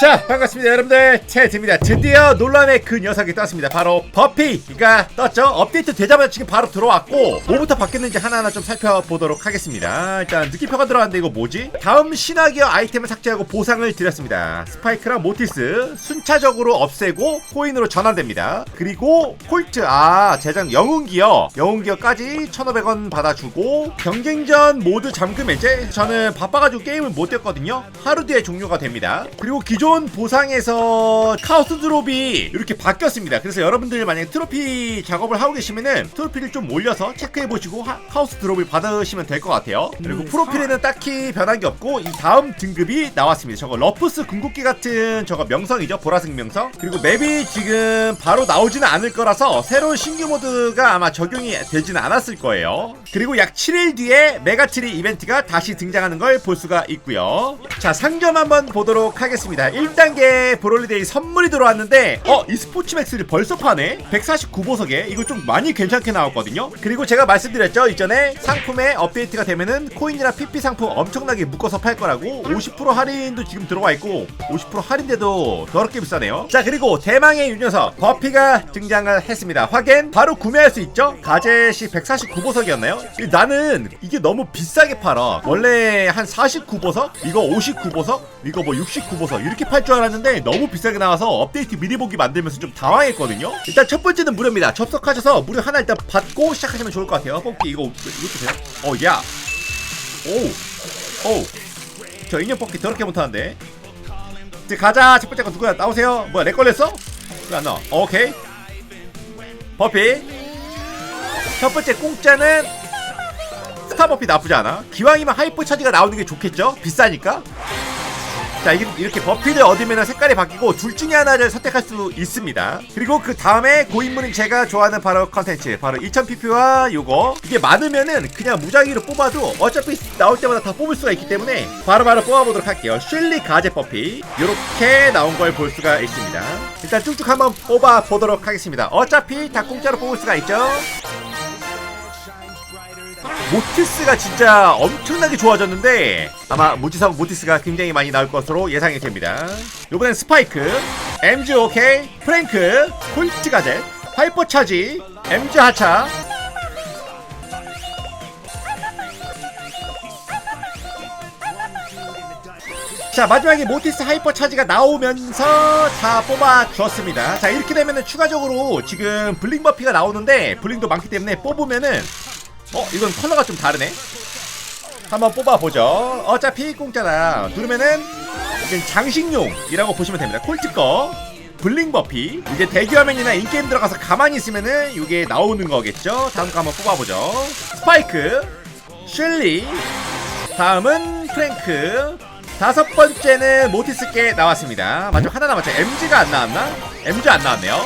자 반갑습니다 여러분들. 테드입니다. 드디어 논란의 그 녀석이 떴습니다. 바로 버피가 떴죠? 업데이트 되자마자 지금 바로 들어왔고 뭐부터 바뀌었는지 하나하나 좀 살펴보도록 하겠습니다. 일단 느낌표가 들어왔는데 이거 뭐지? 다음 신화기어 아이템을 삭제하고 보상을 드렸습니다. 스파이크랑 모티스 순차적으로 없애고 코인으로 전환됩니다. 그리고 콜트 아 제작 영웅기어. 영웅기어까지 1500원 받아주고 경쟁전 모드 잠금. 해제 저는 바빠가지고 게임을 못 뛰었거든요. 하루 뒤에 종료가 됩니다. 그리고 기존 보상에서 카오스 드롭이 이렇게 바뀌었습니다. 그래서 여러분들 만약에 트로피 작업을 하고 계시면은 트로피를 좀 올려서 체크해보시고 하- 카오스 드롭을 받으시면 될 것 같아요. 그리고 프로필에는 딱히 변한 게 없고 이 다음 등급이 나왔습니다. 저거 러프스 궁극기 같은 저거 명성이죠. 보라색 명성. 그리고 맵이 지금 바로 나오지는 않을 거라서 새로운 신규 모드가 아마 적용이 되지는 않았을 거예요. 그리고 약 7일 뒤에 메가트리 이벤트가 다시 등장하는 걸 볼 수가 있고요 자 상점 한번 보도록 하겠습니다. 1단계 브롤리데이 선물이 들어왔는데 어? 이 스포츠 맥스를 벌써 파네? 149보석에? 이거 좀 많이 괜찮게 나왔거든요? 그리고 제가 말씀드렸죠? 이전에 상품에 업데이트가 되면은 코인이나 PP 상품 엄청나게 묶어서 팔 거라고? 50% 할인도 지금 들어와 있고 50% 할인돼도 더럽게 비싸네요. 자 그리고 대망의 유 녀석 버피가 등장을 했습니다. 확인. 바로 구매할 수 있죠? 가젯이 149보석이었나요? 나는 이게 너무 비싸게 팔아. 원래 한 49보석? 이거 59보석? 이거 뭐 69보석. 이렇게 팔 줄 알았는데 너무 비싸게 나와서 업데이트 미리 보기 만들면서 좀 당황했거든요. 일단 첫 번째는 무료입니다. 접속하셔서 무료 하나 일단 받고 시작하시면 좋을 것 같아요. 뽑기 이거 이것도 돼요? 어 야. 오 오. 저 인형 뽑기 더럽게 못하는데. 이제 가자. 첫 번째 거 누구야? 나오세요. 뭐야 내 걸렸어? 왜안 나와. 어, 오케이. 버피. 첫 번째 공짜는 스타버피 나쁘지 않아. 기왕이면 하이퍼 차지가 나오는 게 좋겠죠? 비싸니까 자 이렇게 버피를 얻으면 색깔이 바뀌고 둘 중에 하나를 선택할 수 있습니다. 그리고 그 다음에 고인물인 제가 좋아하는 바로 컨텐츠 바로 2000pp와 요거. 이게 많으면은 그냥 무작위로 뽑아도 어차피 나올 때마다 다 뽑을 수가 있기 때문에 바로바로 뽑아보도록 할게요. 슐리 가제 버피 요렇게 나온 걸 볼 수가 있습니다. 일단 쭉쭉 한번 뽑아보도록 하겠습니다. 어차피 다 공짜로 뽑을 수가 있죠 모티스가 진짜 엄청나게 좋아졌는데 아마 무지성 모티스가 굉장히 많이 나올 것으로 예상이 됩니다. 이번엔 스파이크, MG OK, 프랭크, 콜트 가젯, 하이퍼 차지, MG 하차. 자 마지막에 모티스 하이퍼 차지가 나오면서 다 뽑아 주었습니다. 자 이렇게 되면은 추가적으로 지금 블링 버피가 나오는데 블링도 많기 때문에 뽑으면은 어 이건 컬러가 좀 다르네. 한번 뽑아보죠. 어차피 공짜다. 누르면은 이건 장식용이라고 보시면 됩니다. 콜트 거 블링 버피. 이제 대기화면이나 인게임 들어가서 가만히 있으면은 이게 나오는 거겠죠? 다음 거 한번 뽑아보죠. 스파이크 셸리. 다음은 프랭크. 다섯 번째는 모티스께 나왔습니다. 마지막 하나 남았죠. MG가 안 나왔나? MG 안 나왔네요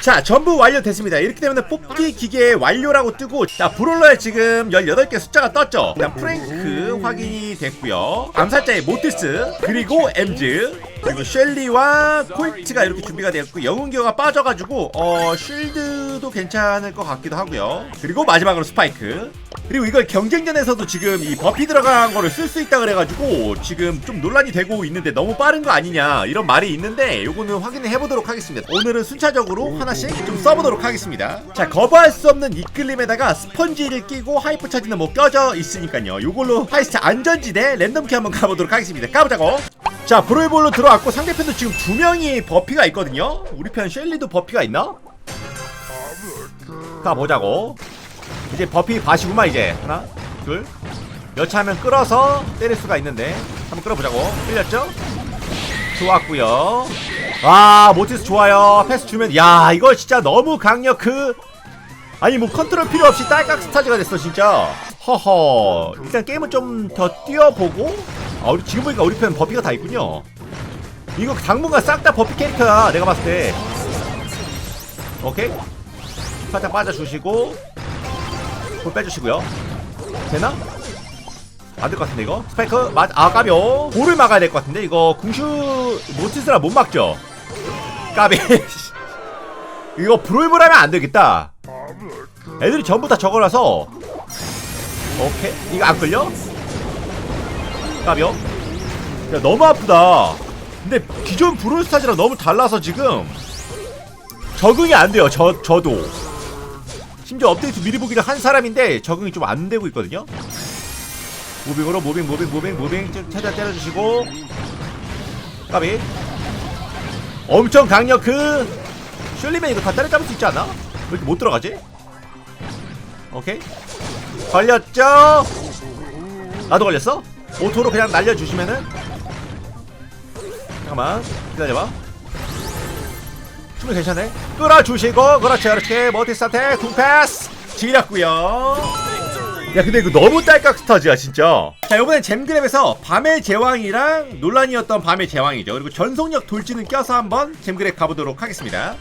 자 전부 완료됐습니다. 이렇게 되면 뽑기 기계 완료라고 뜨고 자 브롤러에 지금 18개 숫자가 떴죠? 일단 프랭크 확인이 됐고요. 암살자의 모티스 그리고 엠즈 그리고 셸리와 콜트가 이렇게 준비가 되었고 영웅기어가 빠져가지고 어 쉴드도 괜찮을 것 같기도 하고요. 그리고 마지막으로 스파이크 그리고 이걸 경쟁전에서도 지금 이 버피 들어간 거를 쓸 수 있다 그래가지고 지금 좀 논란이 되고 있는데 너무 빠른 거 아니냐 이런 말이 있는데 요거는 확인을 해보도록 하겠습니다. 오늘은 순차적으로 하나씩 좀 써보도록 하겠습니다. 자 거부할 수 없는 이끌림에다가 스펀지를 끼고 하이퍼 차지는 뭐 껴져 있으니까요. 요걸로 하이스트 안전지대 랜덤키 한번 가보도록 하겠습니다. 까보자고. 자 브로이볼로 들어왔고 상대편도 지금 두 명이 버피가 있거든요. 우리 편 셸리도 버피가 있나? 가보자고 이제 버피 봐시구만 이제. 하나 둘. 여차하면 끌어서 때릴 수가 있는데. 한번 끌어보자고. 끌렸죠? 좋았고요. 와 모티스 좋아요. 패스 주면 야 이거 진짜 너무 강력 그. 아니 뭐 컨트롤 필요 없이 딸깍 스타즈가 됐어 진짜. 허허. 일단 게임은 좀더 뛰어보고. 아 우리 지금 보니까 우리 편 버피가 다 있군요. 이거 당분간 싹 다 버피 캐릭터야 내가 봤을 때. 오케이. 살짝 빠져주시고 볼 빼주시고요. 되나? 안될 것 같은데 이거? 스파이크 맞, 아 까비요. 볼을 막아야 될 것 같은데 이거 궁슈 모티스라 못 막죠? 까비. 이거 브롤볼 하면 안 되겠다. 애들이 전부 다 저거라서. 오케이. 이거 안 끌려? 까비요? 야 너무 아프다. 근데 기존 브롤스타즈랑 너무 달라서 지금 적응이 안 돼요 저, 저도 심지어 업데이트 미리 보기를 한 사람인데 적응이 좀 안 되고 있거든요 무빙으로 무빙 무빙 무빙 무빙 좀 최대한 때려주시고 까비 엄청 강력 그 슐리맨 이거 다 때려잡을 수 있지 않나? 왜 이렇게 못 들어가지? 오케이 걸렸죠? 나도 걸렸어? 오토로 그냥 날려주시면은 잠깐만 기다려봐 충분히 괜찮네. 끌어주시고 그렇지 그렇지. 머티스한테 쿵패스. 지렸구요. 야 근데 이거 너무 딸깍 스타즈야 진짜. 자 이번엔 잼그랩에서 밤의 제왕이랑 논란이었던 밤의 제왕이죠. 그리고 전속력 돌진은 껴서 한번 잼그랩 가보도록 하겠습니다.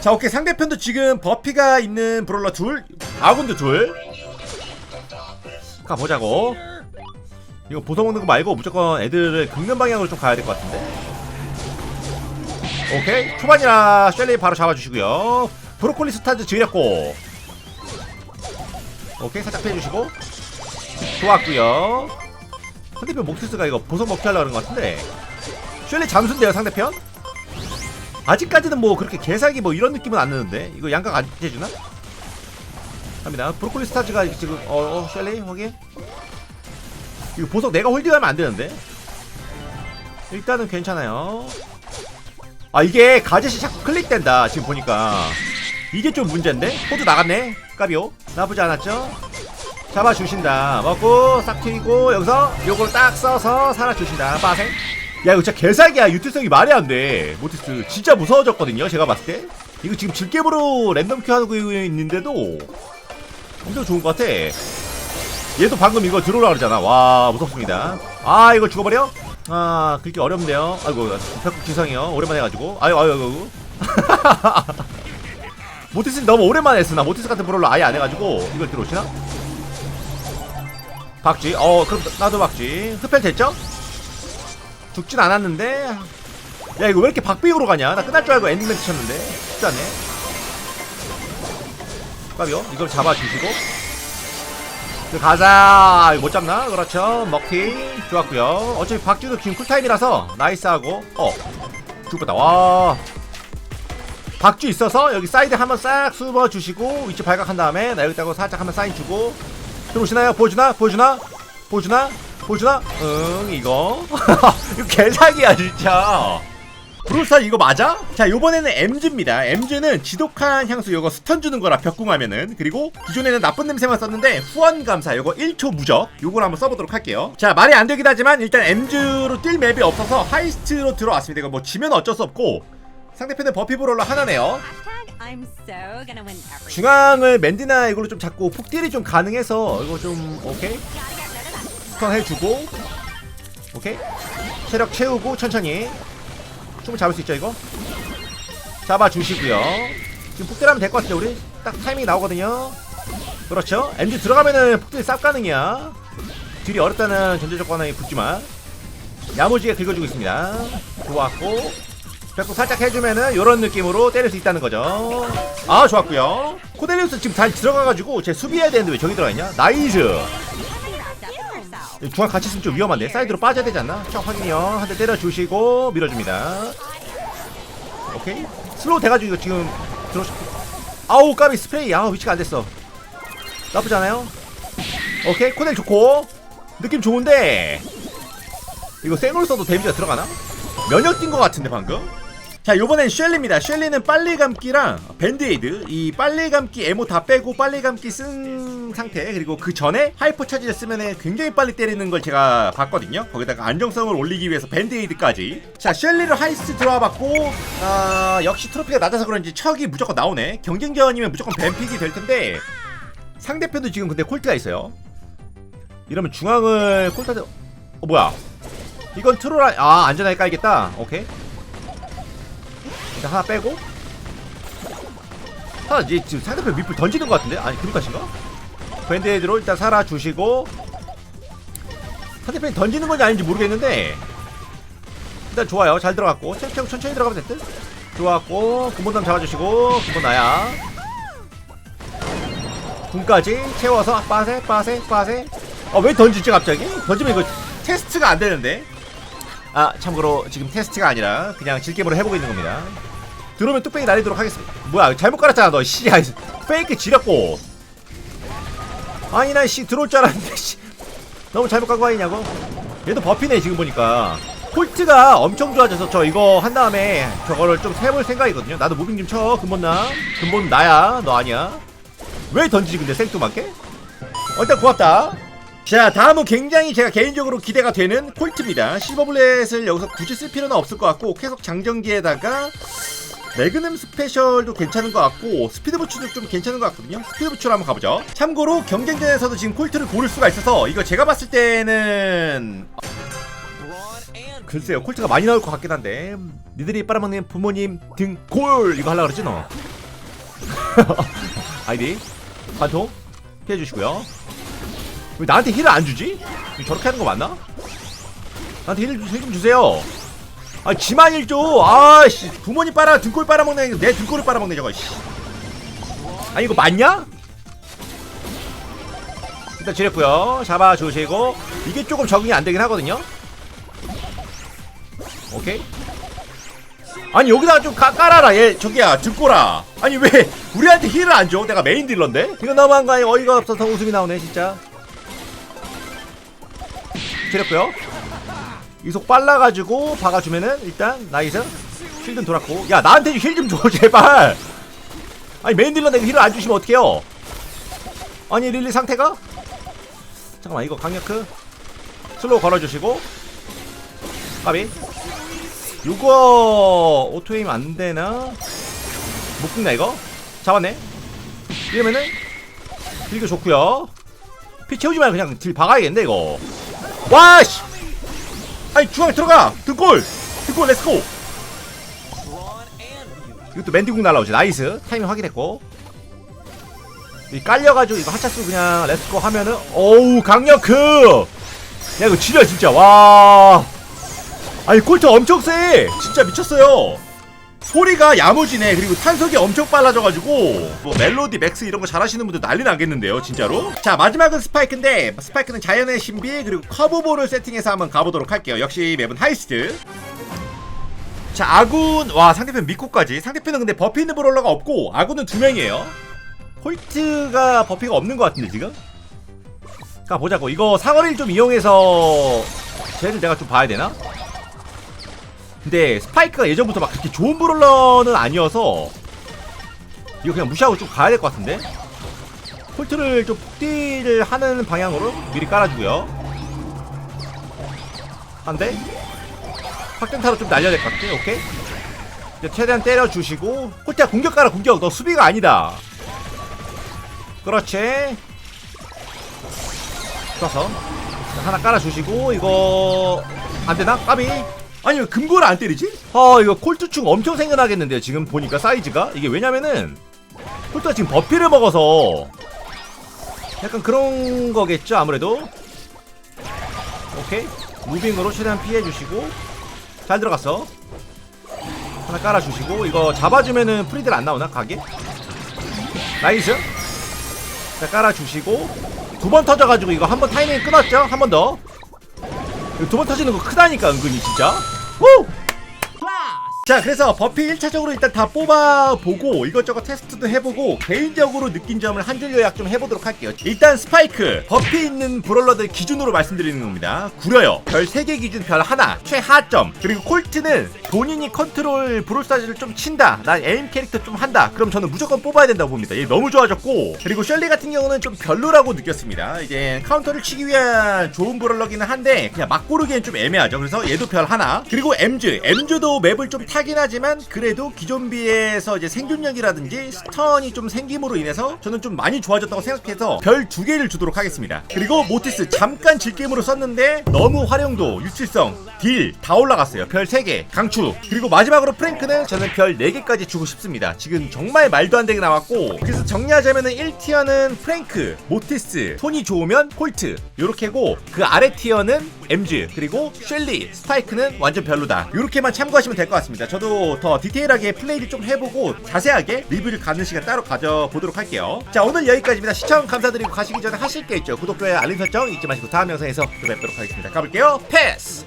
자 오케이. 상대편도 지금 버피가 있는 브롤러 둘 아군도 둘. 가보자고. 이거 보석 먹는 거 말고 무조건 애들을 긁는 방향으로 좀 가야 될 것 같은데 오케이. 초반이라 셸리 바로 잡아주시고요. 브로콜리 스타즈 지렸고. 오케이. 살짝 피해주시고. 좋았고요. 상대편 목티스가 이거 보석 먹게 하려고 하는 것 같은데. 셸리 잠수인데요 상대편? 아직까지는 뭐 그렇게 개사기 뭐 이런 느낌은 안 드는데. 이거 양각 안 해주나? 갑니다. 브로콜리 스타즈가 지금 어, 어 셸리 확인. 이거 보석 내가 홀딩하면 안 되는데. 일단은 괜찮아요 아 이게 가젯이 자꾸 클릭된다 지금 보니까. 이게 좀 문제인데? 호두 나갔네? 까비오? 나쁘지 않았죠? 잡아주신다. 먹고 싹 튀고 여기서 요걸 딱 써서 살아주신다. 빠생. 야 이거 진짜 개사기야. 유튜성이 말이 안돼. 모티스 진짜 무서워졌거든요 제가 봤을 때. 이거 지금 질겜으로 랜덤 큐 하고 있는데도 엄청 좋은 것 같아. 얘도 방금 이거 들어오라 그러잖아. 와 무섭습니다. 아 이거 죽어버려? 아 그렇게 어렵네요. 아이고 백국 기상이요. 오랜만에 해가지고. 아유 아유 아유 모티스 너무 오랜만에 했어 나 모티스 같은 프롤로 아예 안 해가지고 이걸 들어오시나? 박쥐. 어 그럼 나도 박쥐. 흡혈 됐죠? 죽진 않았는데. 야 이거 왜 이렇게 박빙으로 가냐? 나 끝날 줄 알고 엔딩 멘트 쳤는데. 쉽지 않네. 까비요. 이걸 잡아주시고. 그 가자 못 잡나? 그렇죠 먹튀 좋았고요 어차피 박쥐도 지금 쿨타임이라서 나이스하고 어 죽었다 와 박쥐 있어서 여기 사이드 한번 싹 숨어주시고 위치 발각한 다음에 나 여기다가 살짝 한번 사인 주고 들어오시나요? 보여주나? 보여주나? 보여주나? 보여주나? 응 이거 이거 개사기야 진짜 브롤스타 이거 맞아? 자 요번에는 엠즈입니다. 엠즈는 지독한 향수 요거 스턴 주는 거라 벽궁하면은. 그리고 기존에는 나쁜 냄새만 썼는데 후원 감사 요거 1초 무적. 요걸 한번 써보도록 할게요. 자 말이 안 되긴 하지만 일단 엠즈로 뛸 맵이 없어서 하이스트로 들어왔습니다. 이거 뭐 지면 어쩔 수 없고. 상대편은 버피 브롤러 하나네요. 중앙을 맨디나 이걸로 좀 잡고 폭딜이 좀 가능해서 이거 좀 오케이? 스턴 해주고. 오케이? 체력 채우고 천천히 충분히 잡을 수 있죠 이거? 잡아주시고요. 지금 폭딜 하면 될 것 같은데 우리? 딱 타이밍이 나오거든요. 그렇죠. 엔드 들어가면은 폭딜 쌉 가능이야 딜이 어렵다는 전제 조건에 붙지만. 야무지게 긁어주고 있습니다. 좋았고. 벽도 살짝 해주면은 이런 느낌으로 때릴 수 있다는 거죠. 아 좋았고요. 코델리우스 지금 잘 들어가가지고 제 수비해야 되는데 왜 저기 들어가 있냐? 나이스. 중앙 같이 있으면 좀 위험한데 사이드로 빠져야 되지 않나? 자 확인이요. 한 대 때려주시고 밀어줍니다. 오케이. 슬로우 돼가지고 이거 지금 들어. 아우 까비 스프레이. 아 위치가 안 됐어. 나쁘지 않아요? 오케이 코델 좋고 느낌 좋은데 이거 생으로 써도 데미지가 들어가나? 면역 뛴 것 같은데 방금? 자 요번엔 쉘리입니다. 쉘리는 빨리 감기랑 밴드에이드 이 빨리 감기 에모 다 빼고 빨리 감기 쓴 상태 그리고 그 전에 하이퍼 차지를 쓰면 굉장히 빨리 때리는 걸 제가 봤거든요. 거기다가 안정성을 올리기 위해서 밴드에이드까지. 자 쉘리를 하이스트 들어와 봤고 아 역시 트로피가 낮아서 그런지 척이 무조건 나오네. 경쟁전이면 무조건 뱀픽이 될 텐데 상대편도 지금 근데 콜트가 있어요. 이러면 중앙을 콜트 어 뭐야? 이건 트로라 아 안전하게 깔겠다. 오케이 일단 하나 빼고. 하나 이제 지금 상대편 밑을 던지는 것 같은데? 아니 그루카신가? 밴드헤드로 일단 살아주시고. 상대편이 던지는 건지 아닌지 모르겠는데. 일단 좋아요. 잘 들어갔고. 천천히 천천히 들어가면 됐듯 좋았고. 근본담 잡아주시고. 근본 나야. 군까지 채워서 빠세 빠세 빠세. 어왜 던지지 갑자기? 던지면 이거 테스트가 안 되는데. 아 참고로 지금 테스트가 아니라 그냥 질게임으로 해보고 있는 겁니다 들어오면 뚝배기 날리도록 하겠습니다. 뭐야 잘못 깔았잖아 너씨. 페이크 지렸고. 아니 나 씨 들어올 줄 알았는데 씨. 너무 잘못 간 거 아니냐고? 얘도 버피네 지금 보니까. 콜트가 엄청 좋아져서 저 이거 한 다음에 저거를 좀 해볼 생각이거든요. 나도 무빙 좀쳐 근본 나. 근본 나야 너 아니야? 왜 던지지 근데 생뚱맞게? 어, 일단 고맙다. 자 다음은 굉장히 제가 개인적으로 기대가 되는 콜트입니다. 실버블렛을 여기서 굳이 쓸 필요는 없을 것 같고 계속 장전기에다가 매그넘 스페셜도 괜찮은 것 같고 스피드 부츠도 좀 괜찮은 것 같거든요. 스피드 부츠로 한번 가보죠. 참고로 경쟁전에서도 지금 콜트를 고를 수가 있어서 이거 제가 봤을 때는 글쎄요 콜트가 많이 나올 것 같긴 한데 니들이 빨아먹는 부모님 등 골! 이거 하려고 그러지 너. 아이디 관통 피해주시고요. 왜 나한테 힐을 안 주지? 저렇게 하는 거 맞나? 나한테 힐 좀 주세요 아 지만 힐 줘! 아씨. 부모님 빨아 등골 빨아먹네. 내 등골을 빨아먹네 저거 씨. 아니 이거 맞냐? 일단 지렸고요. 잡아주시고. 이게 조금 적응이 안 되긴 하거든요. 오케이. 아니 여기다가 좀 가, 깔아라. 얘 저기야 등골아. 아니 왜 우리한테 힐을 안 줘? 내가 메인 딜러인데? 이거 너무한 거 아니야? 어이가 없어서 웃음이 나오네 진짜. 지렸고요 이속 빨라가지고 박아주면은 일단 나이스 힐든 돌았고. 야 나한테 힐 좀 줘 제발. 아니 메인 딜러 내가 힐을 안 주시면 어떡해요? 아니 릴리 상태가? 잠깐만 이거 강력크. 슬로우 걸어주시고. 까비. 요거 오토에임 안되나? 못 끊나 이거? 잡았네. 이러면은 딜도 좋구요. 피 채우지 말고 그냥 딜 박아야겠네 이거. 와씨 아니 중앙에 들어가! 등골! 등골 렛츠고! 이것도 맨디궁 날라오지. 나이스. 타이밍 확인했고. 이 깔려가지고 이거 하차수 그냥 렛츠고 하면은 어우 강력크! 야 이거 지려 진짜. 와. 아니 콜트 엄청 세! 진짜 미쳤어요 소리가 야무지네. 그리고 탄속이 엄청 빨라져가지고. 뭐 멜로디 맥스 이런 거 잘하시는 분들 난리 나겠는데요 진짜로? 자 마지막은 스파이크인데 스파이크는 자연의 신비 그리고 커브볼을 세팅해서 한번 가보도록 할게요. 역시 맵은 하이스트. 자 아군 와 상대편 미코까지. 상대편은 근데 버피 있는 브롤러가 없고 아군은 두 명이에요. 홀트가 버피가 없는 것 같은데 지금? 가 보자고. 이거 사거리를 좀 이용해서 쟤를 내가 좀 봐야 되나? 근데 스파이크가 예전부터 막 그렇게 좋은 브롤러는 아니어서 이거 그냥 무시하고 좀 가야 될 것 같은데? 홀트를 좀 폭딜을 하는 방향으로 미리 깔아주고요. 한대? 확정타로 좀 날려야 될 것 같아. 오케이. 이제 최대한 때려주시고 홀트야 공격 가라 공격. 너 수비가 아니다. 그렇지. 좋아서. 하나 깔아주시고 이거 안되나? 까비 아니 왜 금고를 안 때리지? 아 이거 콜트충 엄청 생겨나겠는데요 지금 보니까 사이즈가 이게 왜냐면은 콜트가 지금 버피를 먹어서 약간 그런 거겠죠 아무래도 오케이 무빙으로 최대한 피해주시고 잘 들어갔어 하나 깔아주시고 이거 잡아주면은 프리들 안 나오나 가게? 나이스 자 깔아주시고 두 번 터져가지고 이거 한 번 타이밍 끊었죠? 한 번 더. 두 번 터지는 거 크다니까 은근히 진짜. 우! 자 그래서 버피 1차적으로 일단 다 뽑아보고 이것저것 테스트도 해보고 개인적으로 느낀 점을 한 줄 요약 좀 해보도록 할게요. 일단 스파이크. 버피 있는 브롤러들 기준으로 말씀드리는 겁니다. 구려요. 별 3개 기준 별 하나 최하점. 그리고 콜트는 본인이 컨트롤 브롤사즈를 좀 친다. 난 에임 캐릭터 좀 한다. 그럼 저는 무조건 뽑아야 된다고 봅니다. 얘 너무 좋아졌고. 그리고 셜리 같은 경우는 좀 별로라고 느꼈습니다. 이제 카운터를 치기 위한 좋은 브롤러기는 한데 그냥 막 고르기엔 좀 애매하죠. 그래서 얘도 별 하나. 그리고 엠즈. 엠즈도 맵을 좀 타긴 하지만 그래도 기존 비에서 이제 생존력이라든지 스턴이 좀 생김으로 인해서 저는 좀 많이 좋아졌다고 생각해서 별 두 개를 주도록 하겠습니다. 그리고 모티스 잠깐 질게임으로 썼는데 너무 활용도, 유출성, 딜 다 올라갔어요. 별 3개, 강추. 그리고 마지막으로 프랭크는 저는 별 4개까지 주고 싶습니다. 지금 정말 말도 안 되게 나왔고 그래서 정리하자면은 1티어는 프랭크, 모티스, 톤이 좋으면 홀트 요렇게고 그 아래 티어는 엠즈 그리고 쉘리, 스파이크는 완전 별로다. 요렇게만 참고하시면 될 것 같습니다. 같습니다. 저도 더 디테일하게 플레이를 좀 해보고 자세하게 리뷰를 가는 시간 따로 가져보도록 할게요. 자 오늘 여기까지입니다. 시청 감사드리고 가시기 전에 하실 게 있죠. 구독, 좋아요, 알림 설정 잊지 마시고 다음 영상에서 또 뵙도록 하겠습니다. 가볼게요. 패스!